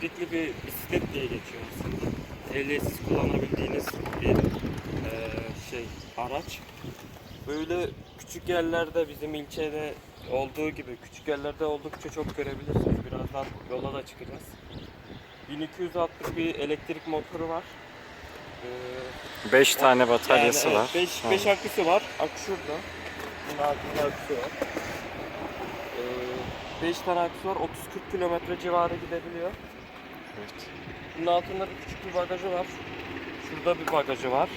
kilitli bir bisiklet diye geçiyor aslında. Ehliyetsiz kullanabildiğiniz bir e, şey araç. Böyle küçük yerlerde bizim ilçede olduğu gibi küçük yerlerde oldukça çok görebilirsiniz. Birazdan yola da çıkacağız. 1260 bir elektrik motoru var. 5 ee, tane bataryası yani, var. 5 aküsü var. Akü şurada. Bunun aküsü var. 5 ee, tane aküsü var. 30-40 kilometre civarı gidebiliyor. Evet. Bunun altında bir küçük bir bagajı var. Şurada bir bagajı var.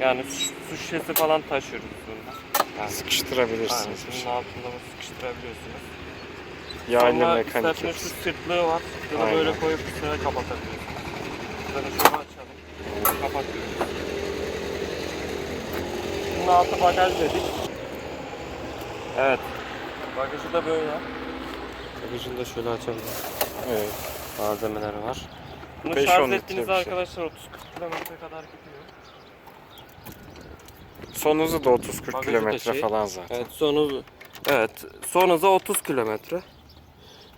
Yani su, su şişesi falan taşıyoruz bunda. Yani, aynen, Sıkıştırabilirsiniz. bir bunun şey. altında bunu sıkıştırabiliyorsunuz. Yaylı Sonra mekanik isterseniz şu sırtlığı var. Aynen. böyle koyup üstüne kapatabiliyorsunuz. Şöyle şunu açalım. Kapatıyoruz. Bunun altı bagaj dedik. Evet. Bagajı da böyle. Bagajını da şöyle açabiliriz. Evet. Malzemeleri var. Bunu 5-10 şarj ettiğinizde şey. arkadaşlar 30-40 kilometre kadar gidiyor. Son hızı da 30-40 Bagajı kilometre falan zaten. Evet son hızı Evet son hızı 30 kilometre.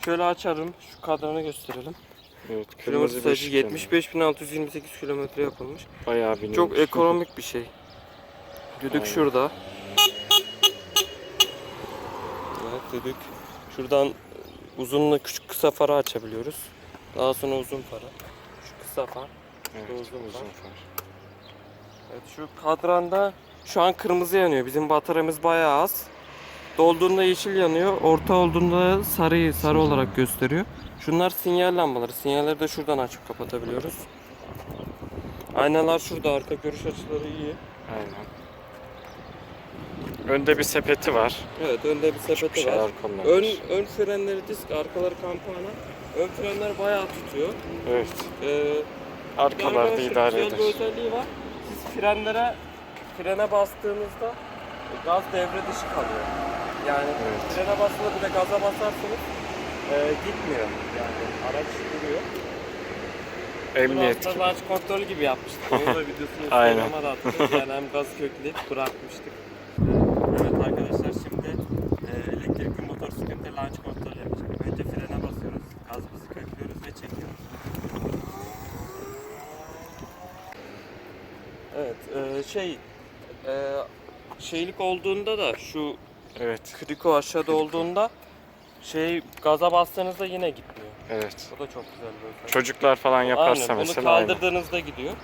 Şöyle açarım şu kadranı gösterelim. Evet. Kilometre sayısı bir 75.628 kilometre yapılmış. Bayağı biniyor. Çok ekonomik bir şey. Düdük Aynen. şurada. Evet düdük. Şuradan uzunla küçük kısa farı açabiliyoruz. Daha sonra uzun farı. Şu kısa far. Evet, uzun uzun far. far. Evet şu kadranda şu an kırmızı yanıyor. Bizim bataryamız bayağı az. Dolduğunda yeşil yanıyor. Orta olduğunda sarıyı sarı olarak gösteriyor. Şunlar sinyal lambaları. Sinyalleri de şuradan açıp kapatabiliyoruz. Aynalar şurada. Arka görüş açıları iyi. Aynen. Önde bir sepeti var. Evet önde bir sepeti var. şeyler Ön, konulabilir. ön frenleri disk, arkaları kampana. Ön frenler bayağı tutuyor. Evet. Ee, Arkalarda idare eder. bir özelliği var. Siz frenlere frene bastığınızda gaz devre dışı kalıyor. Yani Evet. frene bastığında bir de gaza basarsanız e, gitmiyor. Yani araç duruyor. Emniyet gibi. launch kontrolü gibi yapmıştık. Onun da videosunu Aynen. Da attık. Yani hem gaz kökleyip bırakmıştık. Evet e, şey e, şeylik olduğunda da şu Evet. kriko aşağıda olduğunda şey gaza bastığınızda yine gitmiyor. Evet. O da çok güzel bir özellik. Çocuklar falan yaparsa Aynen, mesela onu aynı. kaldırdığınızda gidiyor.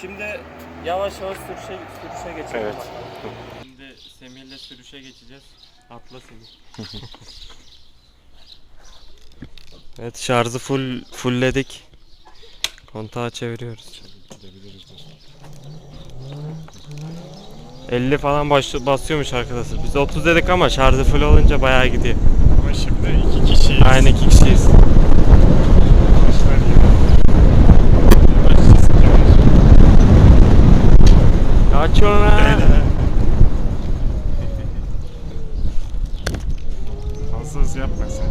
Şimdi yavaş yavaş sürüşe, sürüşe geçelim Evet. bakalım. Şimdi Semih'le sürüşe geçeceğiz. Atla Semih. evet şarjı full fullledik. Kontağı çeviriyoruz. 50 falan baş, basıyormuş arkadaşlar. Biz 30 dedik ama şarjı full olunca bayağı gidiyor. Ama şimdi iki kişiyiz. Aynı iki kişiyiz. Kaçıyorsun ha. Fazla hız yapma sen.